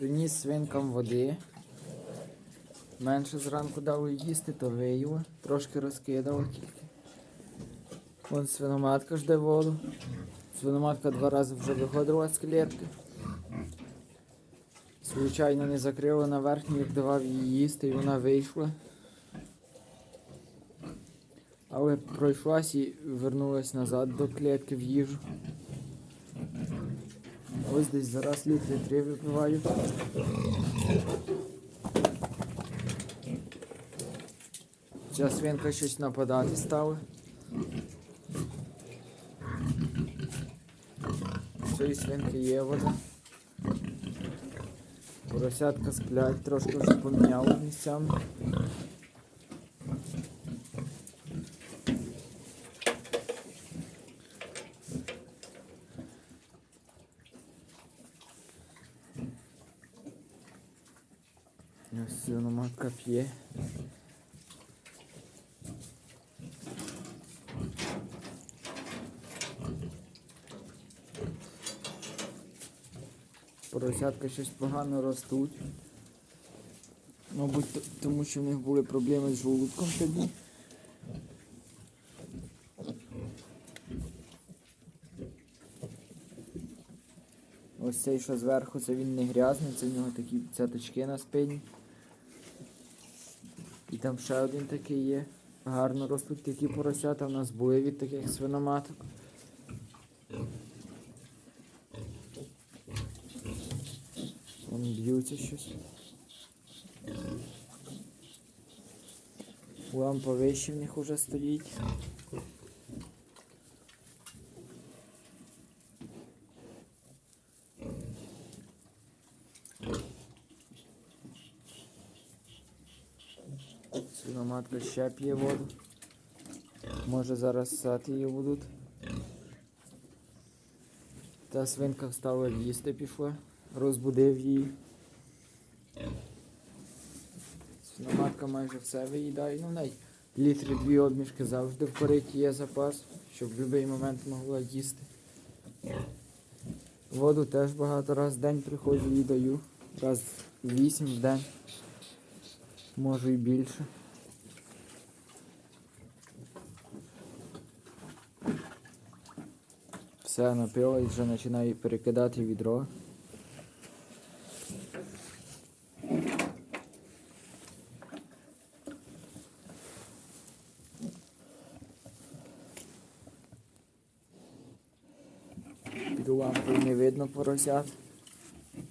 Приніс свинкам води. Менше зранку дав їсти, то виїло. Трошки розкидав тільки. Вон свиноматка жде воду. Свиноматка два рази вже виходила з клітки. Звичайно, не закрила на верхню, як давав їй їсти, і вона вийшла. Але пройшлась і вернулась назад до клітки в їжу. Ось десь зараз літри три випиваю. Ця свинка щось нападати стала. Цієї свинки є вода. Поросятка сплять, трошки вже поміняли місцями. Ось свиноматка п'є. Поросятка щось погано ростуть. Мабуть, тому що в них були проблеми з желудком тоді. Ось цей, що зверху, це він не грязний, це в нього такі цяточки на спині. І там ще один такий є. Гарно ростуть такі поросята. в нас були від таких свиноматок. Вон б'ються щось. Лампа вище в них уже стоїть. Свиноматка ще п'є воду. Може зараз ссати її будуть. Та свинка встала їсти пішла, розбудив її. Свиноматка майже все виїдає. Ну, навіть літри дві обмішки завжди в кориті є запас, щоб в будь-який момент могла їсти. Воду теж багато раз в день приходжу і даю. Раз вісім в день. Може і більше. Все напила і вже починаю перекидати відро. Під лампою не видно поросят.